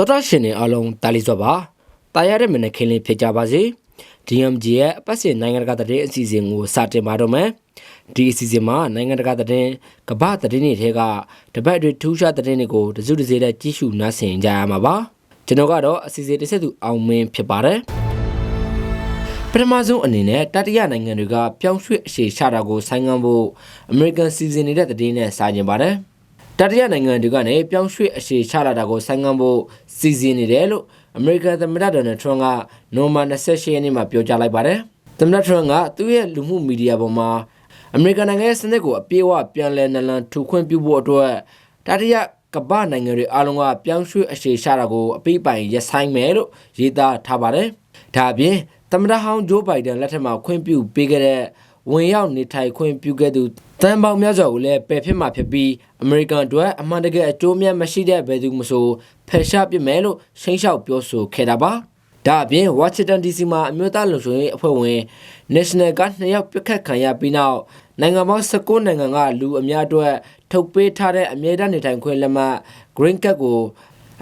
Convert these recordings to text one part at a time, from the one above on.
တော်တော်ရှင်နေအားလုံးတာလီစောပါတာရတဲ့မနက်ခင်းလေးဖြစ်ကြပါစေ DMG ရဲ့အပတ်စဉ်နိုင်ငံတကာသတင်းအစီအစဉ်ကိုစတင်ပါတော့မယ်ဒီအစီအစဉ်မှာနိုင်ငံတကာသတင်းကမ္ဘာသတင်းတွေထဲကတပတ်အတွင်းထူးခြားသတင်းတွေကိုတစုတစည်းနဲ့ကြီးစုနားဆင်ကြရမှာပါကျွန်တော်ကတော့အစီအစဉ်တစ်ဆက်သူအောင်မင်းဖြစ်ပါတယ်ပထမဆုံးအနေနဲ့တတိယနိုင်ငံတွေကပြောင်းရွှေ့အရှေ့ချတာကိုဆိုင်းငံ့ဖို့ American စီစဉ်နေတဲ့သတင်းနဲ့စာကျင်ပါတယ် တတိယနိုင်ငံတွေကနေပြောင်းရွှေ့အရှေ့ချလာတာကိုဆိုင်းငံ့ဖို့စီစဉ်နေတယ်လို့အမေရိကန်သမ္မတဒေါ်နယ်ထရန့်ကနိုဝင်ဘာ28ရက်နေ့မှာပြောကြားလိုက်ပါတယ်သမ္မတထရန့်ကသူ့ရဲ့လူမှုမီဒီယာပေါ်မှာအမေရိကန်နိုင်ငံရဲ့စနစ်ကိုအပြည့်အဝပြန်လည်နလန်ထူခွင့်ပြုဖို့အတွက်တတိယကမ္ဘာနိုင်ငံတွေအားလုံးကပြောင်းရွှေ့အရှေ့ချတာကိုအပိပိုင်ရပ်ဆိုင်းမယ်လို့ရေးသားထားပါတယ်ဒါအပြင်သမ္မတဟောင်းဂျိုးဘိုင်ဒန်လက်ထက်မှာခွင့်ပြုပေးခဲ့တဲ့ဝင်ရောက်နေထိုင်ခွင့်ပြုခဲ့သူ တန်ပေါင်းများစွာကိုလည်းပယ်ဖြစ်မှာဖြစ်ပြီးအမေရိကန်အတွက်အမှန်တကယ်အကျိုးမြတ်မရှိတဲ့ဘယ်သူမှဆိုဖယ်ရှားပစ်မယ်လို့ရှင်းလျှောက်ပြောဆိုခဲ့တာပါဒါအပြင် Washington DC မှာအမျိုးသားလုံခြုံရေးအဖွဲ့ဝင် National Guard နှစ်ယောက်ပြစ်ခတ်ခံရပြီးနောက်နိုင်ငံပေါင်း19နိုင်ငံကလူအများအတွက်ထုတ်ပေးထားတဲ့အမြဲတမ်းနေထိုင်ခွင့်လက်မှတ် Green Card ကို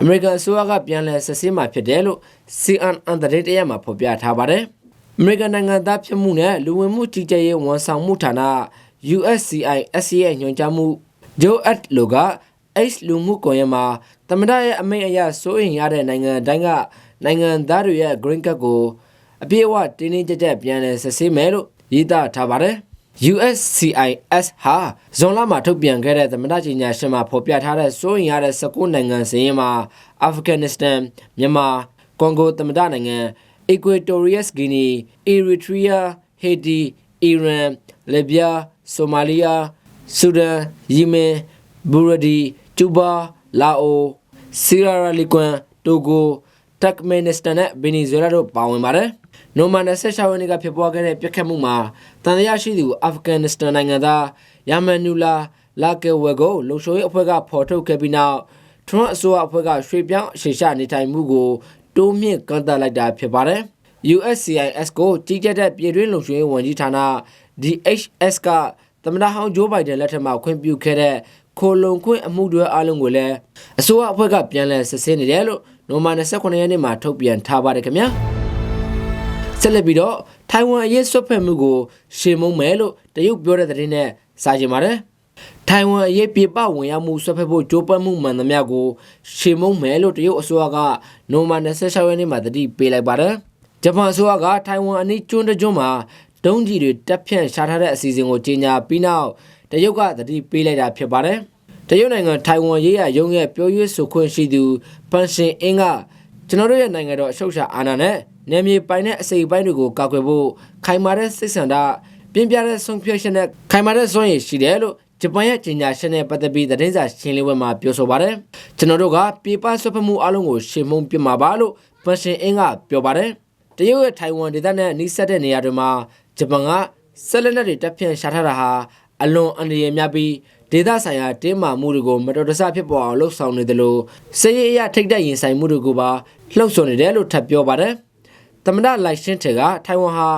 အမေရိကန်အစိုးရကပြန်လည်ဆက်စည်းမှာဖြစ်တယ်လို့ CNN သတင်းတရက်မှာဖော်ပြထားပါတယ်အမေရိကန်နိုင်ငံသားဖြစ်မှုနဲ့လူဝင်မှုကြီးကြပ်ရေးဝန်ဆောင်မှုဌာန USCIS ရဲ့ညွှန်ကြားမှု Joe At လိုက H လူမှုကွန်ရက်မှာသမ္မတရဲ့အမိန့်အရစိုးရင်ရတဲ့နိုင်ငံတိုင်းကနိုင်ငံသားတွေရဲ့ Green Card ကိုအပြည့်အဝတင်းတင်းကြပ်ကြပ်ပြန်လည်ဆက်ဆေးမယ်လို့ရေးသားထားပါတယ်။ USCIS ဟာဇွန်လမှာထုတ်ပြန်ခဲ့တဲ့သမ္မတကြီးညာရှင်မှာဖော်ပြထားတဲ့စိုးရင်ရတဲ့19နိုင်ငံစရင်မှာအာဖဂန်နစ္စတန်မြန်မာကွန်ဂိုသမ္မတနိုင်ငံ Equatorial Guinea, Eritrea, Haiti, Iran, Libya, Somalia, Sudan, Yemen, Burundi, Cuba, Laos, Sierra Leone, Togo, Turkmenistan နဲ့ Venezuela တို့ပါဝင်ပါတယ်။နိုမန်16ရက်နေ့ကဖြစ်ပွားခဲ့တဲ့ပြစ်ခတ်မှုမှာတန်တရားရှိသူအာဖဂန်နစ္စတန်နိုင်ငံသားယာမန်နူလာလာကေဝဲကိုလုံခြုံရေးအဖွဲ့ကဖော်ထုတ်ခဲ့ပြီးနောက်ထရန့်အစိုးရအဖွဲ့ကရွှေ့ပြောင်းအရှေ့ရှနေထိုင်မှုကိုတိုးမြင့်ကန့်သတ်လိုက်တာဖြစ်ပါတယ်။ USCIS ကိုကြီးကြပ်တဲ့ပြည်တွင်းလုံခြုံရေးဝန်ကြီးဌာန DHS ကသမ္မတဟောင်းဂျိုးဘိုင်ဒန်လက်ထက်မှာခွင့်ပြုခဲ့တဲ့ခိုလုံခွင့်အမှုတွေအလုံးကိုလည်းအစိုးရအဖွဲ့ကပြန်လည်စစ်ဆေးနေတယ်လို့နိုမာ29ရက်နေ့မှာထုတ်ပြန်ထားပါတယ်ခင်ဗျာဆက်လက်ပြီးတော့ထိုင်ဝမ်အရေးဆွတ်ဖက်မှုကိုရှေမုံမယ်လို့တရုတ်ပြောတဲ့သတင်းနဲ့စာကြည့်ပါတယ်ထိုင်ဝမ်အရေးပြပဝင်ရောက်မှုဆွတ်ဖက်ဖို့ကြိုးပမ်းမှုမှန်သမျှကိုရှေမုံမယ်လို့တရုတ်အစိုးရကနိုမာ26ရက်နေ့မှာတတိပေးလိုက်ပါတယ်ဂျပန်အစိုးရကထိုင်ဝမ်အနီးကျွန်းတကျွန်းမှာ ဒုံးကြီးတွေတက်ဖြန့်ရှာထားတဲ့အစီအစဉ်ကိုကြေညာပြီးနောက်တရုတ်ကတတိပေးလိုက်တာဖြစ်ပါတယ်တရုတ်နိုင်ငံထိုင်ဝမ်ရေးရရုံးရဲ့ပြောရေးဆိုခွင့်ရှိသူပန်ရှင်အင်းကကျွန်တော်တို့ရဲ့နိုင်ငံတော်အရှုပ်ရှာအာဏာနဲ့နယ်မြေပိုင်တဲ့အစိပ်ပိုင်းတွေကိုကာကွယ်ဖို့ခိုင်မာတဲ့စိတ်ဆန္ဒပြင်းပြတဲ့ဆုံးဖြတ်ချက်နဲ့ခိုင်မာတဲ့စွမ်းရည်ရှိတယ်လို့ဂျပန်ရဲ့ကြီးညာရှင်နဲ့ပတ်သက်ပြီးသတင်းစာရှင်းလင်းပွဲမှာပြောဆိုပါတယ်ကျွန်တော်တို့ကပြေပဆွတ်ဖက်မှုအလုံးကိုရှင်းမုံပြမှာပါလို့ပန်ရှင်အင်းကပြောပါတယ်တရုတ်ရဲ့ထိုင်ဝမ်ဒေသနဲ့နှိစက်တဲ့နေရာတွေမှာ ဂျပန်ကဆက်လက်နက်တွေတပ်ဖြန့်ရှာထားတာဟာအလွန်အန္တရာယ်များပြီးဒေသဆိုင်ရာတင်းမာမှုတွေကိုမတော်တဆဖြစ်ပေါ်အောင်လှုပ်ဆောင်နေတယ်လို့စစ်ရေးအရထိတ်တဲ့ရင်ဆိုင်မှုတွေကိုပါလှုပ်ဆောင်နေတယ်လို့ထပ်ပြောပါတယ်။သမ္မတလိုက်ရှင်းထေကထိုင်ဝမ်ဟာ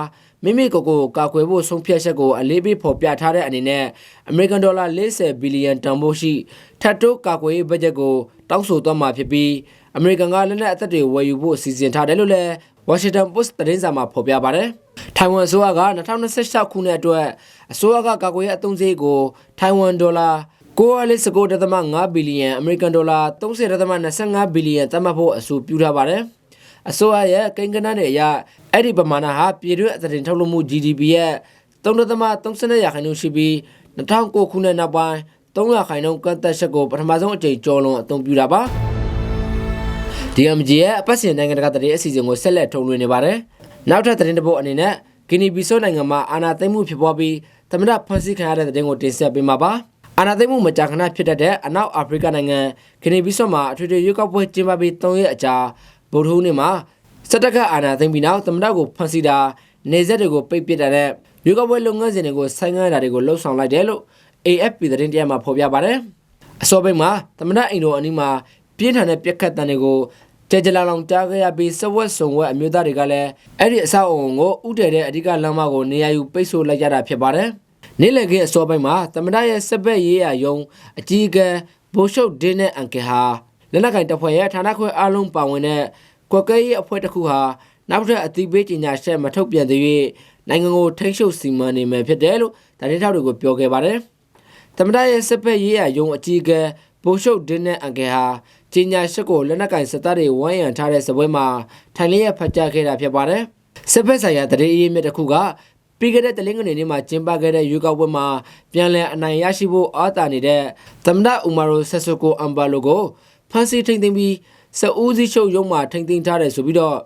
မိမိကိုယ်ကိုကာကွယ်ဖို့ဆုံးဖြတ်ချက်ကိုအလေးပေးဖော်ပြထားတဲ့အနေနဲ့အမေရိကန်ဒေါ်လာ40ဘီလီယံတန်ဖိုးရှိထပ်တိုးကာကွယ်ရေးဘတ်ဂျက်ကိုတောင်းဆိုသွားမှာဖြစ်ပြီးအမေရိကန်ကလက်နက်အသက်တွေဝယ်ယူဖို့စီစဉ်ထားတယ်လို့လည်း Washington Post သတင်းစာမှာဖော်ပြပါတယ်။ထိုင်ဝမ်အစိုးရက2026ခုနှစ်အတွက်အစိုးရကကာကွယ်ရေးအသုံးစရိတ်ကိုထိုင်ဝမ်ဒေါ်လာ9.9ဘီလီယံအမေရိကန်ဒေါ်လာ30.25ဘီလီယံသတ်မှတ်ဖို့အဆိုပြုထားပါတယ်။အစိုးရရဲ့ကိန်းဂဏန်းတွေအရအဲ့ဒီပမာဏဟာပြည်တွင်းအသတင်းထုတ်လုပ်မှု GDP ရဲ့3.32ရာခိုင်နှုန်းရှိပြီး2009ခုနှစ်နောက်ပိုင်း3ရာခိုင်နှုန်းကန့်သက်ချက်ကိုပထမဆုံးအကြိမ်ကျော်လွန်အသုံးပြုတာပါ။ DMG ရဲ့အပတ်စဉ်နိုင်ငံတကာသတင်းအစီအစဉ်ကိုဆက်လက်ထုတ်လွှင့်နေပါတယ်။နောက်ထပ်သတင်းတစ်ပုဒ်အနေနဲ့ဂီနီဘီဆိုနိုင်ငံမှာအာဏာသိမ်းမှုဖြစ်ပွားပြီးသမ္မတဖန်ဆီးခံရတဲ့သတင်းကိုတင်ဆက်ပေးမှာပါ။အာဏာသိမ်းမှုမကြာခဏဖြစ်တတ်တဲ့အနောက်အာဖရိကနိုင်ငံဂီနီဘီဆိုမှာအထွေထွေရွေးကောက်ပွဲကျင်းပပြီး၃ရက်အကြာဗုဒ္ဓဟူးနေ့မှာစစ်တပ်ကအာဏာသိမ်းပြီးနောက်သမ္မတကိုဖန်ဆီးတာနေဆက်တွေကိုပိတ်ပစ်တာနဲ့ရွေးကောက်ပွဲလုပ်ငန်းစဉ်တွေကိုဆိုင်းငံ့တာတွေကိုလှုံ့ဆော်လိုက်တယ်လို့ AFP သတင်းတရားမှာဖော်ပြပါတယ်။အစောပိုင်းမှာသမ္မတအိမ်တော်အနီးမှာပြင်းထန်တဲ့ပြက်ခတ်တံတွေကို ကြကြလောင်လောင်ကြားခဲ့ရပြီးစဝက်စုံဝက်အမျိုးသားတွေကလည်းအဲ့ဒီအဆောက်အုံကိုဥတည်တဲ့အဓိကလမ်းမကိုနေရာယူပိတ်ဆို့လိုက်ကြတာဖြစ်ပါတယ်။နေ့လည်ခင်းအစောပိုင်းမှာသမ္မတရဲ့စက်ဘက်ရေးရယုံအကြီးအကဲဘိုးရှုပ်ဒင်းနဲ့အန်ကယ်ဟာလက်နက်ကင်တပ်ဖွဲ့ရဲ့ဌာနခွဲအားလုံးပါဝင်တဲ့ကွက်ကဲရေးအဖွဲ့တစ်ခုဟာနောက်ထပ်အတိပေးကြေညာချက်မထုတ်ပြန်သေး၍နိုင်ငံကိုထိန်းချုပ်စီမံနေမယ်ဖြစ်တယ်လို့တိုင်းထောက်တွေကိုပြောခဲ့ပါတယ်။သမ္မတရဲ့စစ်ဖက်ရေးရယုံအကြီးအကဲဘိုလ်ရှုပ်ဒင်းနဲ့အန်ကယ်ဟာ ကြေညာချက်ကိုလက်နက်ကင်စစ်သားတွေဝိုင်းရံထားတဲ့စပွဲမှာထိုင်လျက်ဖတ်ကြားခဲ့တာဖြစ်ပါတယ်။စစ်ဖက်ဆိုင်ရာတရေအေးမြစ်တစ်ခုကပြီးခဲ့တဲ့တလင်းငနေနေ့မှာကျင်းပခဲ့တဲ့ရွေးကောက်ပွဲမှာပြန်လည်အနိုင်ရရှိဖို့အားတာနေတဲ့သမ္မတအူမာရိုဆက်ဆိုကိုအမ်ဘာလိုကိုဖမ်းဆီးထိန်သိမ်းပြီးစအူးစီးချုပ်ရုံးမှာထိန်သိမ်းထားတယ်ဆိုပြီးတော့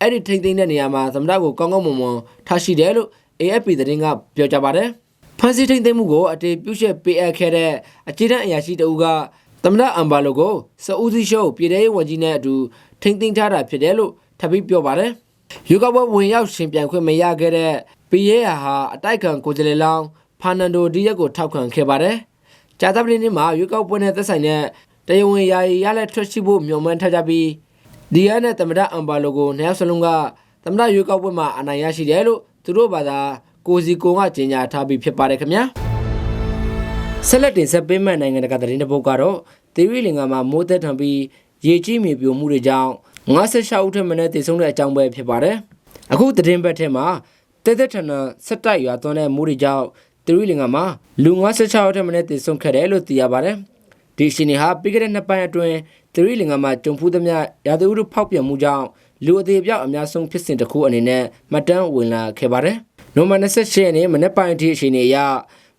အဲ့ဒီထိန်သိမ်းတဲ့နေရာမှာသမ္မတကိုကောင်းကောင်းမွန်မွန်ထားရှိတယ်လို့ AFP သတင်းကပြောကြားပါတယ်ဖမ်းဆီးထိန်သိမ်းမှုကိုအတေပြုရှက်ပေးအပ်ခဲ့တဲ့အကြီးတန်းအရာရှိတဦးက သမ္မတအမ်ဘာလိုကိုစအူးစီးချုပ်ပြည်ထောင်ဝန်ကြီးနဲ့အတူထိန်သိမ်းထားတာဖြစ်တယ်လို့ထပ်ပြီးပြောပါတယ်ယူကဘဝင်ရောက်ရှင်ပြန်ခွင့်မရခဲ့တဲ့ပီရဲဟာအတိုက်ခံကိုယ်စားလှယ်လောင်းဖာနန်ဒိုဒီရက်ကိုထောက်ခံခဲ့ပါတယ်။ကြာသပတေးနေ့မှာရွေးကောက်ပွဲနဲ့သက်ဆိုင်တဲ့တရားဝင်ယာယီရလက်ထွက်ရှိဖို့မျှော်မှန်းထားကြပြီးဒီယာနဲ့သမ္မတအမ်ဘာလိုကိုနှစ်ယောက်စလုံးကသမ္မတရွေးကောက်ပွဲမှာအနိုင်ရရှိတယ်လို့သူတို့ဘာသာကိုစီကုံကကြေညာထားပြီးဖြစ်ပါတယ်ခင်ဗျာ။ ဆက်လက်တင်ဆက်ပေးမဲ့နိုင်ငံတကာသတင်းတစ်ပုဒ်ကတော့သီရိလင်္ကာမှာမိုးသက်ထံပြီးရေကြီးမြေပြိုမှုတွေကြောင့်56ဦးထက်မနည်းတည်ဆုံးတဲ့အကြောင်းပဲဖြစ်ပါတယ်။အခုသတင်းပတ်ထဲမှာတဲတဲထန်ထန်ဆက်တိုက်ရွာသွန်းတဲ့မိုးတွေကြောင့်သီရိလင်္ကာမှာလူ56ဦးထက်မနည်းတည်ဆုံးခဲ့တယ်လို့သိရပါတယ်။ဒီရှင်နေဟာပြီးခဲ့တဲ့နှစ်ပိုင်းအတွင်းသီရိလင်္ကာမှာကြုံဖူးသမျှရာသီဥတုဖောက်ပြန်မှုကြောင့်လူအသေးအပြောက်အများဆုံးဖြစ်စဉ်တစ်ခုအနေနဲ့မှတ်တမ်းဝင်လာခဲ့ပါတယ်။နိုဝင်ဘာ28ရက်နေ့မနေ့ပိုင်းအထိအချိန်အရ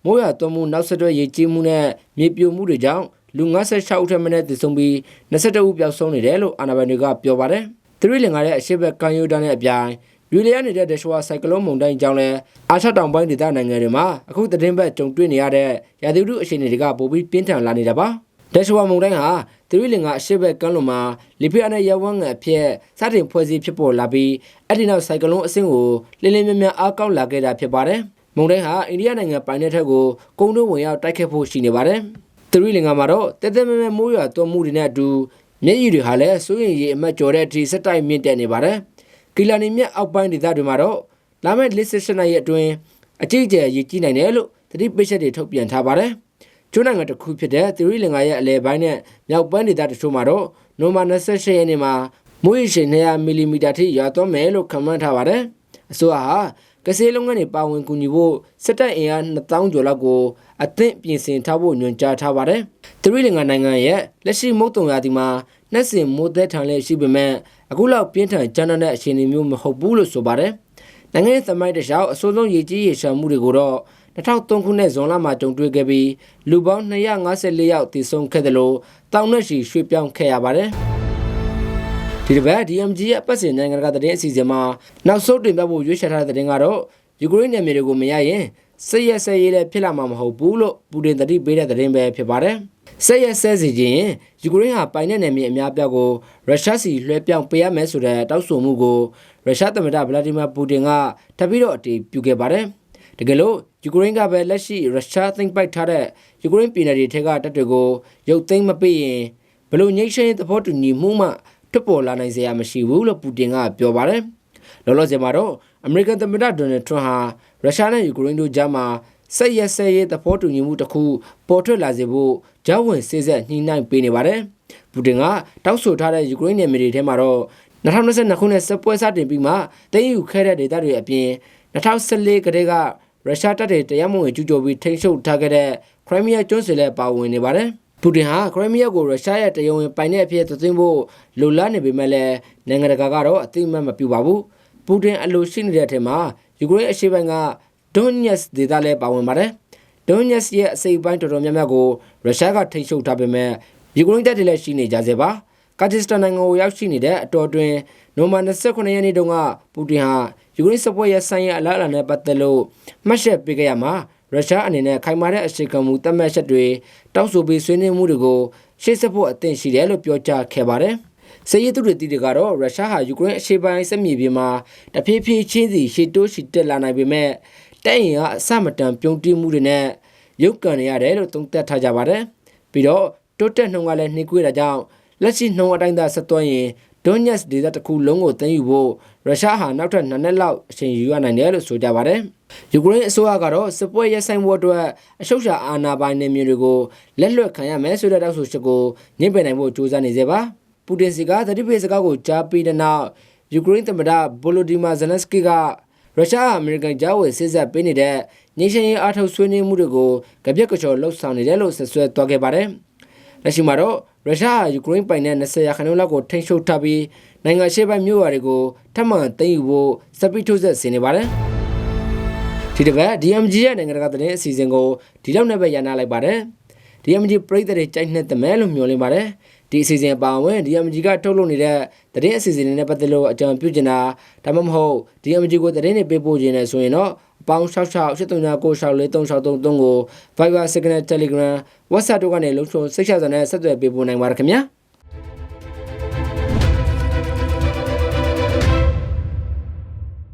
မိုးရွာသွန်းမှုနောက်ဆက်တွဲရေကြီးမှုနဲ့မြေပြိုမှုတွေကြောင့်လူ56ဦးထက်မနည်းသေဆုံးပြီး22ဦးပျောက်ဆုံးနေတယ်လို့အာဏာပိုင်တွေကပြောပါတယ်။သရီလင်္ကာရဲ့အရှိဘက်ကန်ယိုဒန်ရဲ့အပြိုင်ယူလီယာနေတဲ့ဒက်ရှဝါဆိုင်ကလုန်းမုန်တိုင်းကြောင့်လည်းအာရှတောင်ပိုင်းဒေသနိုင်ငံတွေမှာအခုသတင်းပတ်ကြုံတွေ့နေရတဲ့ရာသီဥတုအခြေအနေတွေကပိုပြီးပြင်းထန်လာနေတာပါ။ဒက်ရှဝါမုန်တိုင်းဟာသရီလင်္ကာအရှိဘက်ကမ်းလွန်မှာလီဖီယာနဲ့ရဝန်းငယ်အဖြစ်စတင်ဖွဲ့စည်းဖြစ်ပေါ်လာပြီးအဲ့ဒီနောက်ဆိုင်ကလုန်းအဆင့်ကိုလင်းလင်းမြမြအားကောင်းလာခဲ့တာဖြစ်ပါတယ်။ မုန်တိုင်းဟာအိန္ဒိယနိုင်ငံပိုင်တဲ့ထက်ကိုကုန်းတွင်းဝင်ရောက်တိုက်ခတ်ဖို့ရှိနေပါတယ်။သရီလင်္ကာမှာတော့တဲတဲမဲမဲမိုးရွာသွန်းမှုတွေနဲ့အတူမျက်ရည်တွေဟာလည်းစိုးရင်ရေအမတ်ကျော်တဲ့အထိစက်တိုက်မြင့်တက်နေပါတယ်။ကီလာနီမြက်အောက်ပိုင်းဒေသတွေမှာတော့လာမယ့်48နှစ်ရက်အတွင်းအကြီးအကျယ်ရေကြီးနိုင်တယ်လို့သတိပေးချက်တွေထုတ်ပြန်ထားပါတယ်။ကျွန်းနိုင်ငံတစ်ခုဖြစ်တဲ့သရီလင်္ကာရဲ့အလဲပိုင်းနဲ့မြောက်ပိုင်းဒေသတချို့မှာတော့နိုဝင်ဘာ28ရက်နေ့မှာမိုးရေချိန်200မီလီမီတာထိရွာသွန်းမယ်လို့ခန့်မှန်းထားပါတယ်။အဆိုအဟာ ကစေးလုံးကနေပါဝင်ကူညီဖို့စစ်တပ်အင်အား2000ကျော်လောက်ကိုအသင့်ပြင်ဆင်ထားဖို့ညွှန်ကြားထားပါတယ်။သရီလင်္ကာနိုင်ငံရဲ့လက်ရှိမုတ်တုံရာသီမှာနှက်စင်မိုးသက်ထန်လက်ရှိပေမဲ့အခုလောက်ပြင်းထန်ကြမ်းတမ်းတဲ့အခြေအနေမျိုးမဟုတ်ဘူးလို့ဆိုပါတယ်။နိုင်ငံရဲ့သမိုင်းတစ်လျှောက်အဆိုးဆုံးရေကြီးရေရှမ်းမှုတွေကိုတော့2003ခုနှစ်ဇွန်လမှာကြုံတွေ့ခဲ့ပြီးလူပေါင်း254ယောက်တည်ဆုံခဲ့တယ်လို့တောင်နဲ့ရှိရွှေ့ပြောင်းခဲ့ရပါတယ်။ ဒီတစ်ပတ် DMG ရဲ့ပတ်စင်နိုင်ငံတကာသတင်းအစီအစဉ်မှာနောက်ဆုံးတင်ပြဖို့ရွေးချယ်ထားတဲ့သတင်းကတော့ယူကရိန်းနယ်မြေတွေကိုမရရင်စစ်ရဲဆဲရေးလည်းဖြစ်လာမှာမဟုတ်ဘူးလို့ပူတင်တတိပေးတဲ့သတင်းပဲဖြစ်ပါတယ်။စစ်ရဲဆဲစီခြင်းယူကရိန်းဟာပိုင်တဲ့နယ်မြေအများပြားကိုရုရှားစီလွှဲပြောင်းပေးရမယ်ဆိုတဲ့တောက်ဆိုမှုကိုရုရှားသမ္မတဗလာဒီမာပူတင်ကထပ်ပြီးတော့အတည်ပြုခဲ့ပါတယ်။တကယ်လို့ယူကရိန်းကပဲလက်ရှိရုရှားသိမ်းပိုက်ထားတဲ့ယူကရိန်းပြည်နယ်တွေထက်ကတပ်တွေကိုရုပ်သိမ်းမပေးရင်ဘလို့ငိမ့်ရှင်းသဘောတူညီမှုမှ ထွက်ပေါ်လာနိုင်စရာမရှိဘူးလို့ပူတင်ကပြောပါတယ်။လောလောဆယ်မှာတော့အမေရိကန်သမ္မတဒေါ်နယ်ထရန့်ဟာရုရှားနဲ့ယူကရိန်းတို့ကြားမှာဆက်ရက်ဆက်ရဲသဘောတူညီမှုတစ်ခုပေါ်ထွက်လာစေဖို့ကြောင်းဝင်စေဆက်ညှိနှိုင်းပေးနေပါတယ်။ပူတင်ကတောက်ဆိုထားတဲ့ယူကရိန်းနယ်မြေတွေထဲမှာတော့2022ခုနှစ်စပွဲစတင်ပြီးမှတင်းယူခဲ့တဲ့ဒေသတွေအပြင်2014ကတည်းကရုရှားတပ်တွေတရားမဝင်ကျူးကျော်ပြီးထိန်းချုပ်ထားခဲ့တဲ့ခရိုင်းမီးယားကျွန်းဆွယ်လည်းပါဝင်နေပါတယ်။ ပူတင်ဟာခရိုင်းမီးယားကိုရုရှားရဲ့တရားဝင်ပိုင်တဲ့အဖြစ်သွင်းဖို့လိုလားနေပေမဲ့လည်းနိုင်ငံတကာကတော့အသိအမှတ်မပြုပါဘူး။ပူတင်အလိုရှိနေတဲ့အထက်မှာယူကရိန်းအရှေ့ပိုင်းကဒွန်ညက်စ်ဒေသလည်းပါဝင်ပါတယ်။ဒွန်ညက်စ်ရဲ့အစိပ်ပိုင်းတော်တော်များများကိုရုရှားကထိန်းချုပ်ထားပေမဲ့ယူကရိန်းတပ်တွေလည်းရှိနေကြစေပါ။ကာဂျစ်တန်နိုင်ငံကိုရောက်ရှိနေတဲ့အတော်တွင်နိုဝင်ဘာ29ရက်နေ့တုန်းကပူတင်ဟာယူကရိန်းစပွဲရဲ့ဆိုင်ရအလားအလာနဲ့ပတ်သက်လို့မှတ်ချက်ပေးခဲ့ရမှာ ရုရှားအနေနဲ့ခိုင်မာတဲ့အရှိကမှုတတ်မှတ်ချက်တွေတောက်ဆိုပြီးဆွေးနွေးမှုတွေကိုရှေ့ဆက်ဖို့အသင့်ရှိတယ်လို့ပြောကြားခဲ့ပါတယ်။စစ်ရေးသူတွေတီတွေကတော့ရုရှားဟာယူကရိန်းအရှေ့ပိုင်းစစ်မြေပြင်မှာတဖြည်းဖြည်းချင်းစီရှေ့တိုးရှီတက်လာနိုင်ပေမဲ့တိုက်ရင်ကအစမတန်ပြုံးတိမှုတွေနဲ့ရုပ်ကန်နေရတယ်လို့သုံးသပ်ထားကြပါတယ်။ပြီးတော့တိုးတက်နှုံကလည်းနှိကွေးတာကြောင့်လက်ရှိနှုံအတိုင်းသာဆက်သွင်းရင်ဒွန်ညက်စ်ဒေသတစ်ခုလုံးကိုသိမ်းယူဖို့ ရုရှားဟာနောက်ထပ်နှစ်နှစ်လောက်အချိန်ယူရနိုင်တယ်လို့ဆိုကြပါတယ်။ယူကရိန်းအစိုးရကတော့စစ်ပွဲရပ်ဆိုင်ဖို့အတွက်အရှုပ်ရှာအာဏာပိုင်နေမျိုးတွေကိုလက်လွတ်ခံရမယ်ဆိုတဲ့တောက်ဆိုချက်ကိုညှိပယ်နိုင်ဖို့ကြိုးစားနေသေးပါ။ပူတင်စီကသတိပေးစကားကိုကြားပြီးတဲ့နောက်ယူကရိန်းသမ္မတဗိုလိုဒီမာဇလန်စကီကရုရှားအမေရိကန်ကြားဝင်စစ်ဆက်ပေးနေတဲ့ငြိမ်းချမ်းရေးအားထုတ်ဆွေးနွေးမှုတွေကိုကြပြက်ကြော်လှုပ်ဆောင်နေတယ်လို့ဆက်ဆွဲသွားခဲ့ပါတယ်။လက်ရှိမှာတော့ ရုရှားဟာယူကရိန်းပိုင်တဲ့20ရာခိုင်နှုန်းလောက်ကိုထိန်းချုပ်ထားပြီးနိုင်ငံရှေ့ပိုင်းမြို့ရွာတွေကိုထပ်မံသိမ်းယူဖို့စပီထိုးဆက်ဆင်နေပါတယ်။ဒီတစ်ပတ် DMG ရဲ့နိုင်ငံတကာသတင်းအစီအစဉ်ကိုဒီလောက်နဲ့ပဲရနာလိုက်ပါတယ်။ DMG ပြည်သက်တွေကြိုက်နှစ်သက်မယ်လို့မျှော်လင့်ပါတယ်။ဒီအစီအစဉ်အပါအဝင် DMG ကထုတ်လုပ်နေတဲ့သတင်းအစီအစဉ်တွေနဲ့ပတ်သက်လို့အကြံပြုချင်တာဒါမှမဟုတ် DMG ကိုသတင်းတွေပေးပို့ခြင်းနဲ့ဆိုရင်တော့အ ပေါင်း66 83964363ကို Viber Signal Telegram WhatsApp တို့ကနေလုံချုံစိတ်ချစွာနဲ့ဆက်သွယ်ပေးပို့နိုင်ပါတယ်ခင်ဗျာ။